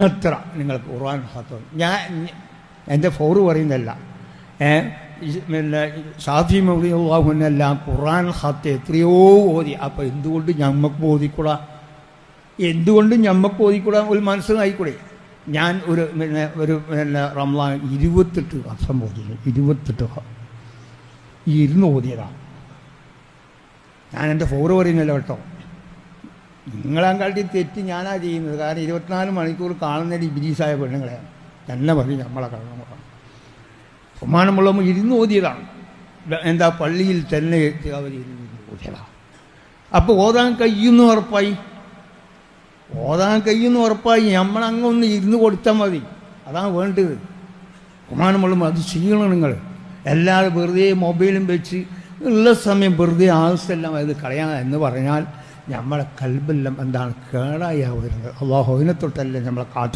എത്ര? നിങ്ങൾ ഖുർആൻ ഹത്തം ഞാൻ എന്റെ ഫോർ പറയുന്നതല്ല. പിന്നെ ഷാഫി മൗലി അള്ളാഹുനെല്ലാം ഖുർആൻ ഹത്ത് എത്രയോ ഓതി. അപ്പോൾ എന്തുകൊണ്ട് ഞമ്മക്ക് ഓതിക്കൂടാ എന്തുകൊണ്ട് ഞമ്മക്ക് ഓതിക്കൂടാ ഒരു മനസ്സിലായിക്കൂടെ ഞാൻ ഒരു പിന്നെ ഒരു പിന്നെ റംലാൻ ഇരുപത്തെട്ട് വർഷം ഓതിയിരുന്നു ഇരുപത്തെട്ട് ഈ ഇരുന്ന് ഓതിയതാണ് ഞാൻ എന്റെ ഫോർ പറയുന്നില്ല കേട്ടോ. നിങ്ങളെക്കാട്ടി തെറ്റ് ഞാനാ ചെയ്യുന്നത്. കാരണം ഇരുപത്തിനാല് മണിക്കൂർ കാണുന്ന ഇബിലീസായ പെണ്ണുങ്ങളെയാണ് തന്നെ പറയും നമ്മളെ കാരണം സമ്മാനമുള്ള ഇരുന്ന് ഓതിയതാണ്. എന്താ പള്ളിയിൽ തന്നെ അവർ ഇരുന്ന് ഓതിയതാണ് അപ്പോൾ ഓതാൻ കഴിയുന്നു ഉറപ്പായി? ഓതാൻ കഴിയുന്നു ഉറപ്പായി? നമ്മളങ്ങൊന്ന് ഇരുന്ന് കൊടുത്താൽ മതി. അതാണ് വേണ്ടത്. ബഹുമാനമുള്ള അത് ചെയ്യണം നിങ്ങൾ. എല്ലാവരും വെറുതെ മൊബൈലും വെച്ച് ഉള്ള സമയം വെറുതെ ആവശ്യമെല്ലാം അത് കളയാൻ എന്ന് പറഞ്ഞാൽ നമ്മളെ കൽബെല്ലാം എന്താണ് കേടായി വരുന്നത് അള്ളാഹുവിനെ തൊട്ടല്ലേ നമ്മളെ കാത്തു